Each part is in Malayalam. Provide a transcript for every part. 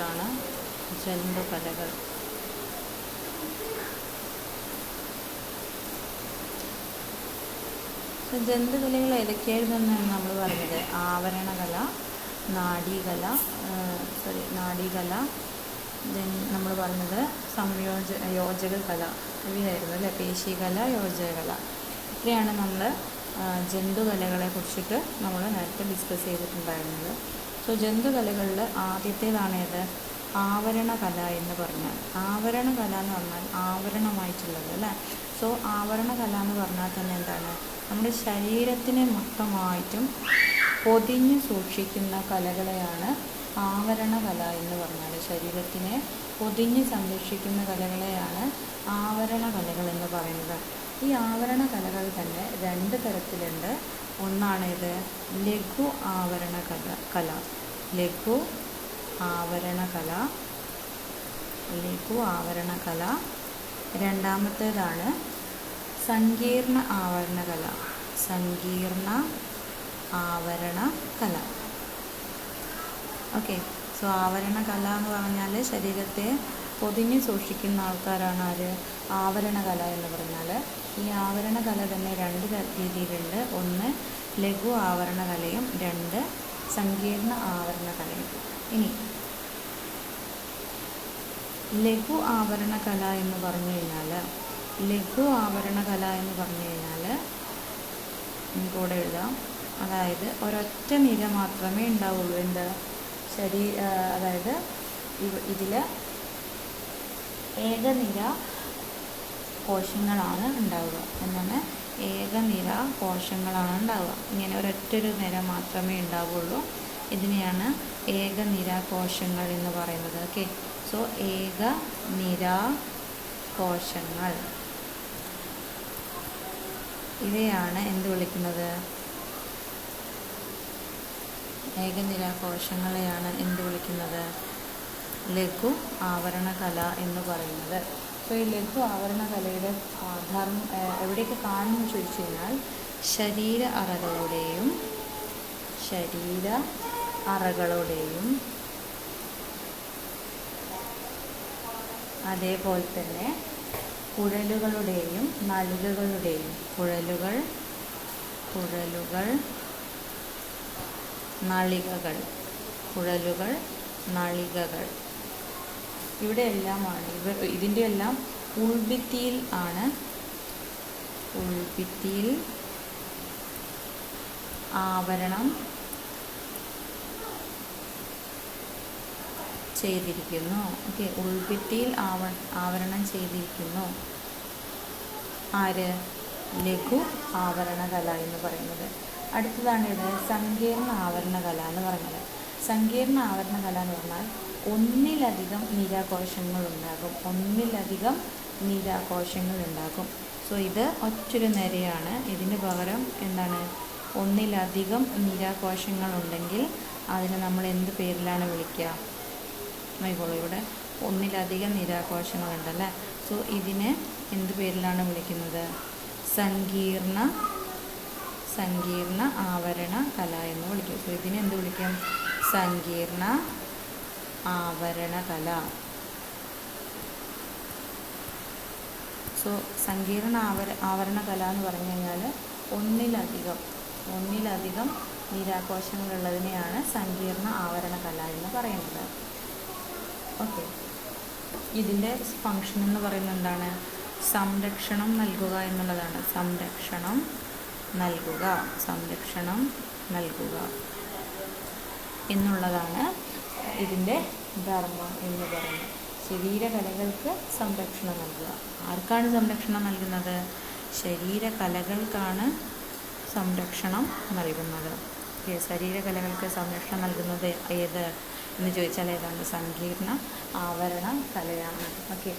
കുറിച്ചാണ് ജന്തുകലകൾ ജന്തുകലകൾ ഏതൊക്കെയായിരുന്നെന്നാണ് നമ്മൾ പറഞ്ഞത്? ആവരണകല നാഡീകല സോറി നാഡീകല ദെൻ നമ്മൾ പറഞ്ഞത് സംയോജ യോജക കല ഇവയായിരുന്നു അല്ലേ? പേശികല യോജകല ഇത്രയാണ് നമ്മൾ ജന്തുകലകളെ കുറിച്ചിട്ട് നമ്മൾ നേരത്തെ ഡിസ്കസ് ചെയ്തിട്ടുണ്ടായിരുന്നത്. സോ ജന്തുകലകളിൽ ആദ്യത്തേതാണ് ഏത് ആവരണകല എന്ന് പറഞ്ഞാൽ. ആവരണ കല എന്ന് പറഞ്ഞാൽ ആവരണമായിട്ടുള്ളത് അല്ലേ? സോ ആവരണ കല എന്ന് പറഞ്ഞാൽ തന്നെ എന്താണ്? നമ്മുടെ ശരീരത്തിനെ മൊത്തമായിട്ടും പൊതിഞ്ഞ് സൂക്ഷിക്കുന്ന കലകളെയാണ് ആവരണ കല എന്ന് പറഞ്ഞാൽ ശരീരത്തിനെ പൊതിഞ്ഞ് സംരക്ഷിക്കുന്ന കലകളെയാണ് ആവരണ കലകൾ എന്ന് പറയുന്നത്. ഈ ആവരണ കലകൾ തന്നെ രണ്ട് തരത്തിലുണ്ട്. ഒന്നാണിത് ലഘു ആവരണ കല കല. ലഘു ആവരണ കല ലഘു ആവരണ കല. രണ്ടാമത്തേതാണ് സങ്കീർണ ആവരണ കല സങ്കീർണ ആവരണ കല. ഓക്കെ സോ ആവരണ കല എന്ന് പറഞ്ഞാൽ ശരീരത്തെ പൊതിഞ്ഞ് സൂക്ഷിക്കുന്ന ആൾക്കാരാണ് ആര്? ആവരണ കല എന്ന് പറഞ്ഞാൽ ഈ ആവരണകല തന്നെ രണ്ട് രീതിയിലുണ്ട്. ഒന്ന് ലഘു ആവരണകലയും രണ്ട് സങ്കീർണ ആവരണകലയും. ഇനി ലഘു ആവരണകല എന്ന് പറഞ്ഞു കഴിഞ്ഞാൽ ലഘു ആവരണകല എന്ന് പറഞ്ഞു കഴിഞ്ഞാൽ നമുക്കിവിടെ എഴുതാം. അതായത് ഒരൊറ്റ നിര മാത്രമേ ഉണ്ടാവുള്ളൂ. എന്ത്? ശരീ അതായത് ഇതിൽ ഏകനിര കോശങ്ങളാണ് ഉണ്ടാവുക. എന്നാണ് ഏകനിര കോശങ്ങളാണ് ഉണ്ടാവുക. ഇങ്ങനെ ഒരൊറ്റൊരു നിര മാത്രമേ ഉണ്ടാവുള്ളൂ. ഇതിനെയാണ് ഏകനിര കോശങ്ങൾ എന്ന് പറയുന്നത്. ഓക്കെ സോ ഏക നിര കോശങ്ങൾ. ഇവയാണ് എന്ത് വിളിക്കുന്നത്? ഏകനിര കോശങ്ങളെയാണ് എന്ത് വിളിക്കുന്നത്? ലഘു ആവരണകല എന്ന് പറയുന്നത്. സോ ഈ ലഘു ആവരണ കലയുടെ ഏഹ്, എവിടെയൊക്കെ കാണുമെന്ന് ചോദിച്ചു കഴിഞ്ഞാൽ ശരീര അറകളുടെയും ശരീര അറകളുടെയും അതേപോലെ തന്നെ കുഴലുകളുടെയും നലുകളുടെയും കുഴലുകൾ കുഴലുകൾ നളികകൾ കുഴലുകൾ നളികകൾ. ഇവിടെ എല്ലാമാണ്. ഇവ ഇതിന്റെ എല്ലാം ഉൾഭിത്തിയിൽ ആണ്. ഉൾഭിത്തിയിൽ ആവരണം ചെയ്തിരിക്കുന്നു. ഓക്കെ. ഉൾഭിത്തിയിൽ ആവ ആവരണം ചെയ്തിരിക്കുന്നു. ആര്? ലഘു ആവരണകല എന്ന് പറയുന്നത്. അടുത്തതാണ് ഇത് സങ്കീർണ ആവരണകല എന്ന് പറയുന്നത്. സങ്കീർണ ആവരണകല എന്ന് പറഞ്ഞാൽ ഒന്നിലധികം നിരാകോശങ്ങൾ ഉണ്ടാകും ഒന്നിലധികം നിരാകോശങ്ങൾ ഉണ്ടാകും സോ ഇത് ഒറ്റൊരു നിരയാണ്. ഇതിന് പകരം എന്താണ്? ഒന്നിലധികം നിരാകോശങ്ങൾ ഉണ്ടെങ്കിൽ അതിനെ നമ്മൾ എന്ത് പേരിലാണ് വിളിക്കുക? ആയിക്കോളൂ. ഇവിടെ ഒന്നിലധികം നിരാകോശങ്ങളുണ്ടല്ലേ സോ ഇതിനെ എന്ത് പേരിലാണ് വിളിക്കുന്നത്? സങ്കീർണ സങ്കീർണ ആവരണ കല എന്ന് വിളിക്കും. സോ ഇതിനെ എന്ത് വിളിക്കും? സങ്കീർണ ആവരണ കല സോ സങ്കീർണ ആവര ആവരണകല എന്ന് പറഞ്ഞു കഴിഞ്ഞാൽ ഒന്നിലധികം ഒന്നിലധികം നിരാകോശങ്ങളുള്ളതിനെയാണ് സങ്കീർണ ആവരണകല എന്ന് പറയുന്നത്. ഓക്കെ ഇതിന്റെ ഫങ്ഷൻ എന്ന് പറയുന്നത് എന്താണ്? സംരക്ഷണം നൽകുക എന്നുള്ളതാണ്. സംരക്ഷണം നൽകുക സംരക്ഷണം നൽകുക എന്നുള്ളതാണ് ഇതിന്റെ ധർമ്മം എന്ന് പറയുന്നത്. ശരീരകലകൾക്ക് സംരക്ഷണം നൽകുക. ആർക്കാണ് സംരക്ഷണം നൽകുന്നത്? ശരീരകലകൾക്കാണ് സംരക്ഷണം നൽകുന്നത്. ശരീരകലകൾക്ക് സംരക്ഷണം നൽകുന്നത് ഏത് എന്ന് ചോദിച്ചാൽ ഏതാണ്? സങ്കീർണ ആവരണ കലയാണ്. ഓക്കെ.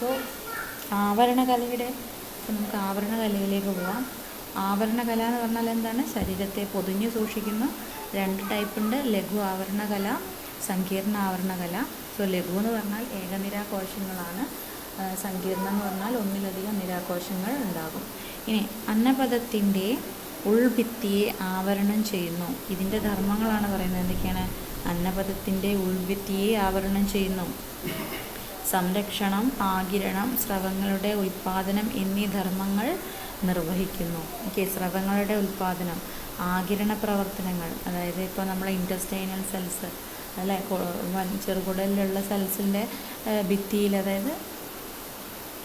സോ ആവരണകലയുടെ ഇപ്പം നമുക്ക് ആവരണകലയിലേക്ക് പോവാം. ആവരണകല എന്ന് പറഞ്ഞാൽ എന്താണ്? ശരീരത്തെ പൊതിഞ്ഞു സൂക്ഷിക്കുന്ന രണ്ട് ടൈപ്പുണ്ട്. ലഘു ആവരണ കല സങ്കീർണ ആവരണകല സോ ലഘു എന്ന് പറഞ്ഞാൽ ഏകനിരാ കോശങ്ങളാണ് ആ, സങ്കീർണം എന്ന് പറഞ്ഞാൽ ഒന്നിലധികം നിരാകോശങ്ങൾ ഉണ്ടാകും. ഇനി അന്നപദത്തിന്റെ ഉൾഭിത്തിയെ ആവരണം ചെയ്യുന്നു. ഇതിന്റെ ധർമ്മങ്ങളാണ് പറയുന്നത് എന്തൊക്കെയാണ്? അന്നപദത്തിന്റെ ഉൾഭിത്തിയെ ആവരണം ചെയ്യുന്നു. സംരക്ഷണം ആകിരണം സ്രവങ്ങളുടെ ഉൽപ്പാദനം എന്നീ ധർമ്മങ്ങൾ നിർവഹിക്കുന്നു. ഓക്കെ സ്രവങ്ങളുടെ ഉൽപ്പാദനം ആകിരണ പ്രവർത്തനങ്ങൾ. അതായത് ഇപ്പോൾ നമ്മളെ ഇന്റസ്റ്റൈനൽ സെൽസ് അല്ലെ? ചെറുകുടലിലുള്ള സെൽസിന്റെ ഭിത്തിയിൽ അതായത്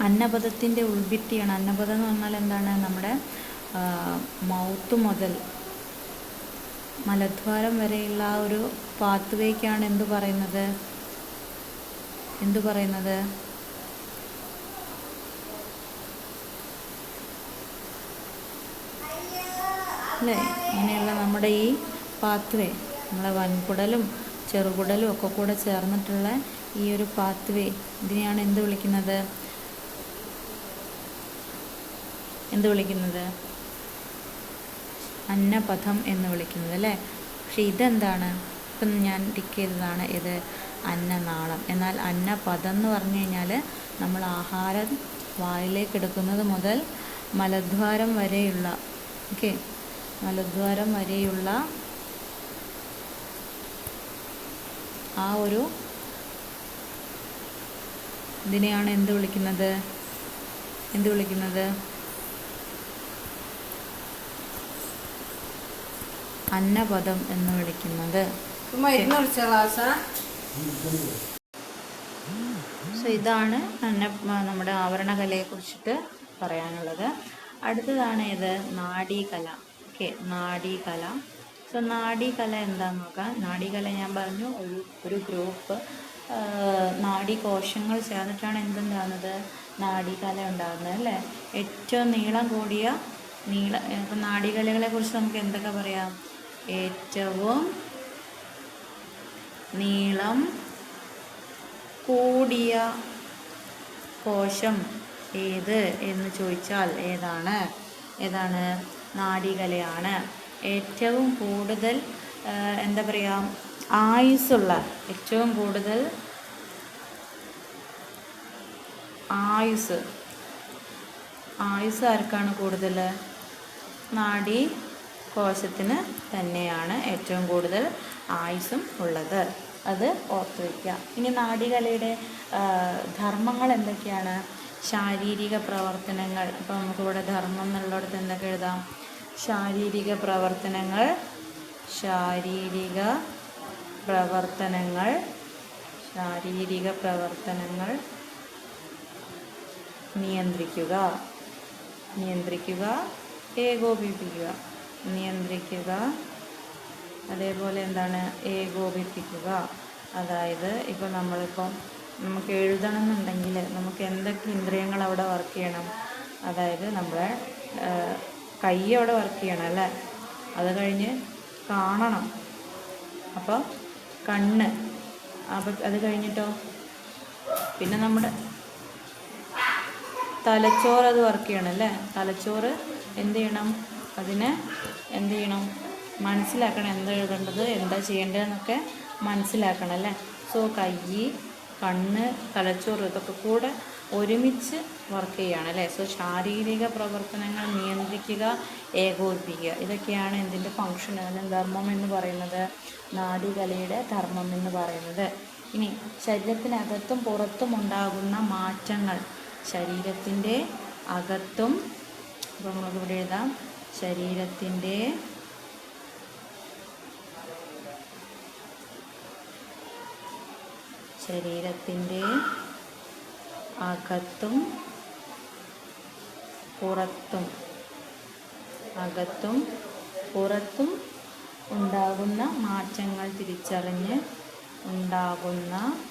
അന്നപഥത്തിന്റെ ഉൾഭിത്തിയാണ്. അന്നപഥം എന്ന് പറഞ്ഞാൽ എന്താണ്? നമ്മുടെ മൗത്ത് മുതൽ മലദ്വാരം വരെയുള്ള ആ ഒരു പാത്വേക്കാണ് എന്തു പറയുന്നത്? എന്തു പറയുന്നത്? അല്ലേ? ഇങ്ങനെയുള്ള നമ്മുടെ ഈ പാത്വേ നമ്മളെ വൻകുടലും ചെറുകുടലും ഒക്കെ കൂടെ ചേർന്നിട്ടുള്ള ഈ ഒരു പാത്വേ ഇതിനെയാണ് എന്ത് വിളിക്കുന്നത്? എന്ത് വിളിക്കുന്നത്? അന്നപഥം എന്ന് വിളിക്കുന്നത് അല്ലേ? പക്ഷെ ഇതെന്താണ്? ഇപ്പം ഞാൻ ടിക്ക് ചെയ്തതാണ് ഇത് അന്നനാളം. എന്നാൽ അന്നപഥം എന്ന് പറഞ്ഞു കഴിഞ്ഞാൽ നമ്മൾ ആഹാരം വായിലേക്ക് എടുക്കുന്നത് മുതൽ മലദ്വാരം വരെയുള്ള ഓക്കെ മലദ്വാരം വരെയുള്ള ആ ഒരു ഇതിനെയാണ് എന്ത് വിളിക്കുന്നത്? എന്ത് വിളിക്കുന്നത്? അന്നപദം എന്ന് വിളിക്കുന്നത്. സോ ഇതാണ് അന്ന നമ്മുടെ ആവരണകലയെ കുറിച്ചിട്ട് പറയാനുള്ളത്. അടുത്തതാണ് ഇത് നാഡീകല ഓക്കെ നാഡീകല സോ നാഡീകല എന്താന്ന് നോക്കാം. നാഡീകല ഞാൻ പറഞ്ഞു ഒരു ഒരു ഗ്രൂപ്പ് നാഡീകോശങ്ങൾ ചേർന്നിട്ടാണ് എന്തുണ്ടാകുന്നത് നാഡീകല ഉണ്ടാകുന്നത് അല്ലേ? ഏറ്റവും നീളം കൂടിയ നീള ഇപ്പം നാഡീകലകളെ കുറിച്ച് നമുക്ക് എന്തൊക്കെ പറയാം? ഏറ്റവും നീളം കൂടിയ കോശം ഏത് എന്ന് ചോദിച്ചാൽ ഏതാണ്? ഏതാണ്? നാഡികലയാണ് ഏറ്റവും കൂടുതൽ എന്താ പറയുക ആയുസ്സുള്ള ഏറ്റവും കൂടുതൽ ആയുസ് ആയുസ് ആർക്കാണ് കൂടുതൽ നാഡി കോശത്തിന് തന്നെയാണ് ഏറ്റവും കൂടുതൽ ആയുസും ഉള്ളത്. അത് ഓർത്ത് വയ്ക്കുക ഇനി നാടികലയുടെ ധർമ്മങ്ങൾ എന്തൊക്കെയാണ്? ശാരീരിക പ്രവർത്തനങ്ങൾ. അപ്പോൾ നമുക്കിവിടെ ധർമ്മം എന്നുള്ളിടത്ത് എന്തൊക്കെ എഴുതാം? ശാരീരിക പ്രവർത്തനങ്ങൾ ശാരീരിക പ്രവർത്തനങ്ങൾ ശാരീരിക പ്രവർത്തനങ്ങൾ നിയന്ത്രിക്കുക നിയന്ത്രിക്കുക ഏകോപിപ്പിക്കുക നിയന്ത്രിക്കുക. അതേപോലെ എന്താണ്? ഏകോപിപ്പിക്കുക. അതായത് ഇപ്പോൾ നമ്മളിപ്പം നമുക്ക് എഴുതണം എന്നുണ്ടെങ്കിൽ നമുക്ക് എന്തൊക്കെ ഇന്ദ്രിയങ്ങൾ അവിടെ വർക്ക് ചെയ്യണം? അതായത് നമ്മളെ കൈ അവിടെ വർക്ക് ചെയ്യണം അല്ലേ? അത് കഴിഞ്ഞ് കാണണം. അപ്പോൾ കണ്ണ്. അപ്പം അത് കഴിഞ്ഞിട്ടോ? പിന്നെ നമ്മുടെ തലച്ചോറ് അത് വർക്ക് ചെയ്യണം അല്ലേ? തലച്ചോറ് എന്ത് ചെയ്യണം? അതിനെ എന്ത് ചെയ്യണം? മനസ്സിലാക്കണം എന്താ എഴുതേണ്ടത് എന്താ ചെയ്യേണ്ടതെന്നൊക്കെ മനസ്സിലാക്കണം അല്ലേ? സോ കൈ കണ്ണ് തലച്ചോറ് ഇതൊക്കെ കൂടെ ഒരുമിച്ച് വർക്ക് ചെയ്യുകയാണ് അല്ലേ? സോ ശാരീരിക പ്രവർത്തനങ്ങൾ നിയന്ത്രിക്കുക ഏകോപിപ്പിക്കുക ഇതൊക്കെയാണ് എന്തിന്റെ ഫങ്ഷൻ അതിന് ധർമ്മം എന്ന് പറയുന്നത് നാടികലയുടെ ധർമ്മം എന്ന് പറയുന്നത്. ഇനി ശരീരത്തിനകത്തും പുറത്തും ഉണ്ടാകുന്ന മാറ്റങ്ങൾ. ശരീരത്തിന്റെ അകത്തും അപ്പോൾ നമുക്ക് ഇവിടെ എഴുതാം. ശരീരത്തിന്റെ ശരീരത്തിന്റെ അകത്തും പുറത്തും. അകത്തും പുറത്തും ഉണ്ടാകുന്ന മാറ്റങ്ങൾ തിരിച്ചറിഞ്ഞ് ഉണ്ടാകുന്ന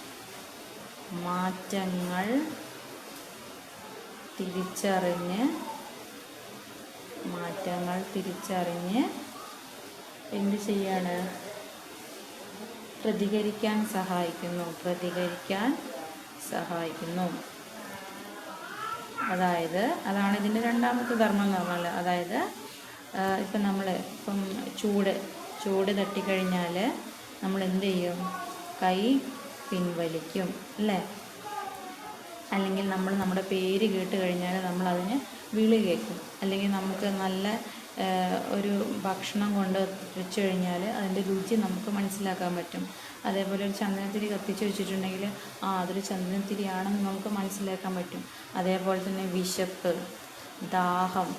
മാറ്റങ്ങൾ തിരിച്ചറിഞ്ഞ് മാറ്റങ്ങൾ തിരിച്ചറിഞ്ഞ് എന്ത് ചെയ്യാണ്? പ്രതികരിക്കാൻ സഹായിക്കുന്നു. പ്രതികരിക്കാൻ സഹായിക്കുന്നു. അതായത് അതാണ് ഇതിന്റെ രണ്ടാമത്തെ ധർമ്മം എന്ന് പറഞ്ഞാൽ അതായത് ഇപ്പം നമ്മൾ ഇപ്പം ചൂട് ചൂട് തട്ടിക്കഴിഞ്ഞാൽ നമ്മൾ എന്ത് ചെയ്യും കൈ പിൻവലിക്കും അല്ലേ? അല്ലെങ്കിൽ നമ്മൾ നമ്മുടെ പേര് കേട്ട് കഴിഞ്ഞാൽ നമ്മൾ അതിന് വിളി കേൾക്കും. അല്ലെങ്കിൽ നമുക്ക് നല്ല ഒരു ഭക്ഷണം കൊണ്ട് വെച്ച് കഴിഞ്ഞാൽ അതിന്റെ രുചി നമുക്ക് മനസ്സിലാക്കാൻ പറ്റും. അതേപോലെ ഒരു ചന്ദനത്തിരി കത്തിച്ച് വെച്ചിട്ടുണ്ടെങ്കിൽ ആ അതൊരു ചന്ദനത്തിരിയാണെന്ന് നമുക്ക് മനസ്സിലാക്കാൻ പറ്റും. അതേപോലെ തന്നെ വിശപ്പ് ദാഹം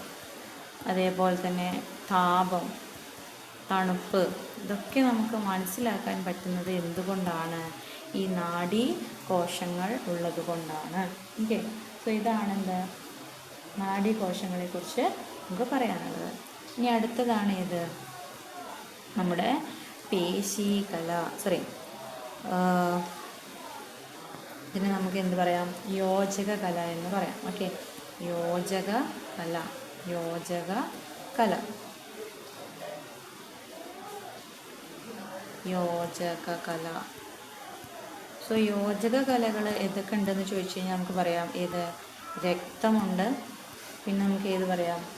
അതേപോലെ തന്നെ താപം തണുപ്പ് ഇതൊക്കെ നമുക്ക് മനസ്സിലാക്കാൻ പറ്റുന്നത് എന്തുകൊണ്ടാണ്? ഈ നാഡി കോശങ്ങൾ ഉള്ളത് കൊണ്ടാണ് ഓക്കെ. സോ ഇതാണെന്ത്? നാഡീ കോശങ്ങളെക്കുറിച്ച് നമുക്ക് പറയാനുള്ളത്. ഇനി അടുത്തതാണ് ഇത് നമ്മുടെ പേശി കല സോറി ഇതിന് നമുക്ക് എന്ത് പറയാം? യോജക കല എന്ന് പറയാം. ഓക്കെ യോജക കല യോജക കല യോജക കല സോ യോജക കലകൾ ഏതൊക്കെ ഉണ്ടെന്ന് ചോദിച്ചു കഴിഞ്ഞാൽ നമുക്ക് പറയാം. ഏത്? രക്തമുണ്ട്. പിന്നെ നമുക്ക് ഏത് പറയാം?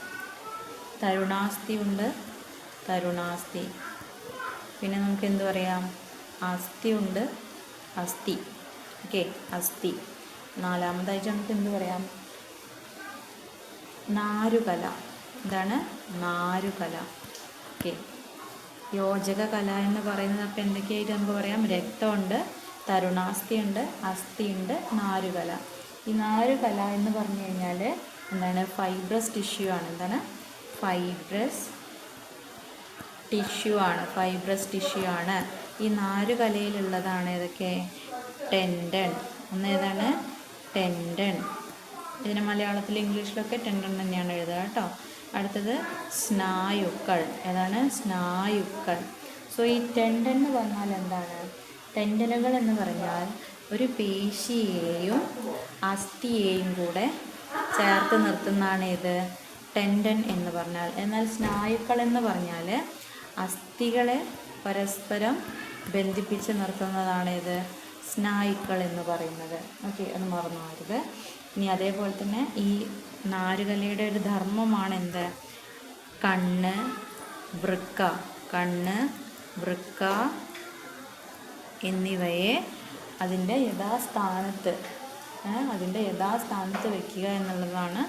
തരുണാസ്ഥി ഉണ്ട്. തരുണാസ്തി. പിന്നെ നമുക്ക് എന്ത് പറയാം? അസ്ഥി ഉണ്ട്. അസ്ഥി. ഓക്കെ അസ്ഥി. നാലാമതായിട്ട് നമുക്ക് എന്ത് പറയാം? നാരുകല. എന്താണ്? നാരുകല. ഓക്കെ. യോജക കല എന്ന് പറയുന്നത് അപ്പോൾ എന്തൊക്കെയായിട്ട് നമുക്ക് പറയാം? രക്തമുണ്ട് തരുണാസ്ഥിയുണ്ട് ഉണ്ട് അസ്ഥി ഉണ്ട് നാരുകല. ഈ നാരുകല എന്ന് പറഞ്ഞു കഴിഞ്ഞാൽ എന്താണ്? ഫൈബ്രസ് ടിഷ്യൂ ആണ്. എന്താണ്? ഫൈബ്രസ് ടിഷ്യൂ ആണ്. ഫൈബ്രസ് ടിഷ്യൂ ആണ്. ഈ നാല് കലയിലുള്ളതാണ് ഏതൊക്കെ? ടെൻഡൺ ഒന്ന് ഏതാണ്? ടെൻഡൺ ഇതിന് മലയാളത്തിൽ ഇംഗ്ലീഷിലൊക്കെ ടെൻഡൺ തന്നെയാണ് എഴുതുക കേട്ടോ. അടുത്തത് സ്നായുക്കൾ. ഏതാണ്? സ്നായുക്കൾ. സോ ഈ ടെൻഡൺ എന്ന് പറഞ്ഞാൽ എന്താണ്? ടെൻഡനുകൾ എന്ന് പറഞ്ഞാൽ ഒരു പേശിയെയും അസ്ഥിയെയും കൂടെ ചേർത്ത് നിർത്തുന്നതാണ് ഇത്. ടെൻഡൻ എന്ന് പറഞ്ഞാൽ എന്നാൽ സ്നായുക്കൾ എന്ന് പറഞ്ഞാൽ അസ്ഥികളെ പരസ്പരം ബന്ധിപ്പിച്ച് നിർത്തുന്നതാണ് ഇത്. സ്നായുക്കൾ എന്ന് പറയുന്നത്. ഓക്കെ അത് മറന്നു ഇനി അതേപോലെ തന്നെ ഈ നാരുകലയുടെ ഒരു ധർമ്മമാണ് എന്ത്? കണ്ണ് വൃക്ക. കണ്ണ് വൃക്ക എന്നിവയെ അതിന്റെ യഥാസ്ഥാനത്ത് അതിന്റെ യഥാസ്ഥാനത്ത് വയ്ക്കുക എന്നുള്ളതാണ്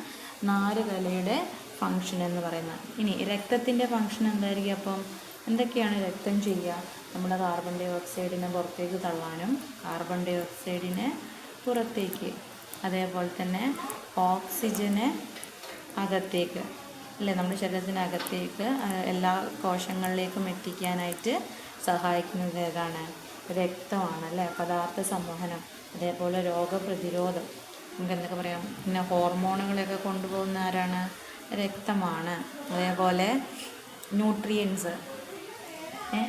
നാരുകലയുടെ ഫങ്ഷൻ എന്ന് പറയുന്നത്. ഇനി രക്തത്തിന്റെ ഫങ്ഷൻ എന്തായിരിക്കും അപ്പം? എന്തൊക്കെയാണ് രക്തം ചെയ്യുക? നമ്മുടെ കാർബൺ ഡൈ ഓക്സൈഡിനെ പുറത്തേക്ക് തള്ളാനും കാർബൺ ഡൈ ഓക്സൈഡിനെ പുറത്തേക്ക് അതേപോലെ തന്നെ ഓക്സിജനെ അകത്തേക്ക് അല്ലേ? നമ്മുടെ ശരീരത്തിനകത്തേക്ക് എല്ലാ കോശങ്ങളിലേക്കും എത്തിക്കാനായിട്ട് സഹായിക്കുന്നത് ഏതാണ്? രക്തമാണ് അല്ലേ? പദാർത്ഥ സംവഹനം അതേപോലെ രോഗപ്രതിരോധം. നമുക്ക് എന്തൊക്കെ പറയാം? പിന്നെ ഹോർമോണുകളെയൊക്കെ കൊണ്ടുപോകുന്ന ആരാണ്? രക്തമാണ്. അതേപോലെ ന്യൂട്രിയൻസ്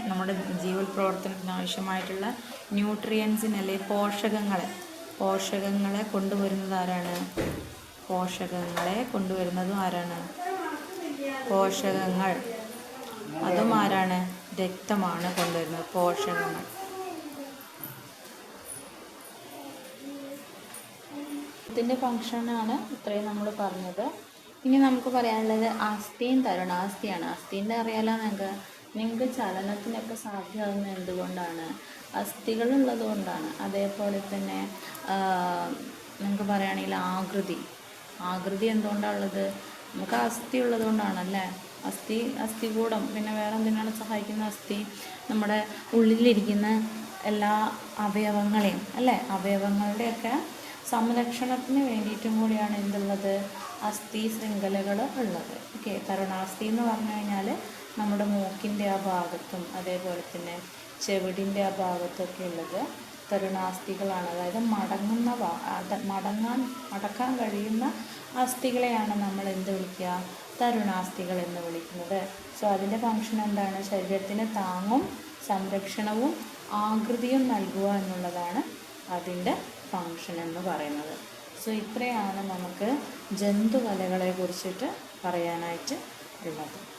നമ്മുടെ ജീവൽ പ്രവർത്തനത്തിന് ആവശ്യമായിട്ടുള്ള ന്യൂട്രിയൻസിന് അല്ലെങ്കിൽ പോഷകങ്ങളെ. പോഷകങ്ങളെ കൊണ്ടുവരുന്നത് ആരാണ്? പോഷകങ്ങളെ കൊണ്ടുവരുന്നതും ആരാണ്? പോഷകങ്ങൾ. അതും ആരാണ്? രക്തമാണ് കൊണ്ടുവരുന്നത്. പോഷകങ്ങൾ. ഇതിന്റെ ഫങ്ഷനാണ് ഇത്രയും നമ്മൾ പറഞ്ഞത്. ഇനി നമുക്ക് പറയാനുള്ളത് അസ്ഥിയും തരുണാസ്ഥിയാണ് അസ്ഥീന്റെ അറിയാലോ നിങ്ങൾക്ക്? നിങ്ങൾക്ക് ചലനത്തിനൊക്കെ സാധ്യമാകുന്നത് എന്തുകൊണ്ടാണ്? അസ്ഥികളുള്ളത് കൊണ്ടാണ്. അതേപോലെ തന്നെ നിങ്ങൾക്ക് പറയുകയാണെങ്കിൽ ആകൃതി. ആകൃതി എന്തുകൊണ്ടാണ് ഉള്ളത്? നമുക്ക് അസ്ഥി ഉള്ളത് കൊണ്ടാണല്ലേ? അസ്ഥി അസ്ഥികൂടം. പിന്നെ വേറെ എന്തിനാണ് സഹായിക്കുന്ന അസ്ഥി? നമ്മുടെ ഉള്ളിലിരിക്കുന്ന എല്ലാ അവയവങ്ങളെയും അല്ലേ? അവയവങ്ങളുടെയൊക്കെ സംരക്ഷണത്തിന് വേണ്ടിയിട്ടും കൂടിയാണ് എന്തുള്ളത്? അസ്ഥി ശൃംഖലകൾ ഉള്ളത്. ഓക്കെ തരുണാസ്ഥി എന്ന് പറഞ്ഞു കഴിഞ്ഞാൽ നമ്മുടെ മൂക്കിന്റെ ആ ഭാഗത്തും അതേപോലെ തന്നെ ചെവിടിന്റെ ആ ഭാഗത്തൊക്കെ ഉള്ളത് തരുണാസ്ഥികളാണ് അതായത് മടങ്ങുന്ന മടങ്ങാൻ മടക്കാൻ കഴിയുന്ന അസ്ഥികളെയാണ് നമ്മൾ എന്ത് വിളിക്കുക? തരുണാസ്ഥികൾ എന്ന് വിളിക്കുന്നത്. സോ അതിന്റെ ഫങ്ഷൻ എന്താണ്? ശരീരത്തിന് താങ്ങും സംരക്ഷണവും ആകൃതിയും നൽകുക എന്നുള്ളതാണ് അതിന്റെ ഫങ്ഷൻ എന്ന് പറയുന്നത്. സോ ഇത്രയാണ് നമുക്ക് ജന്തുകലകളെ കുറിച്ചിട്ട് പറയാനായിട്ട് ഉള്ളത്.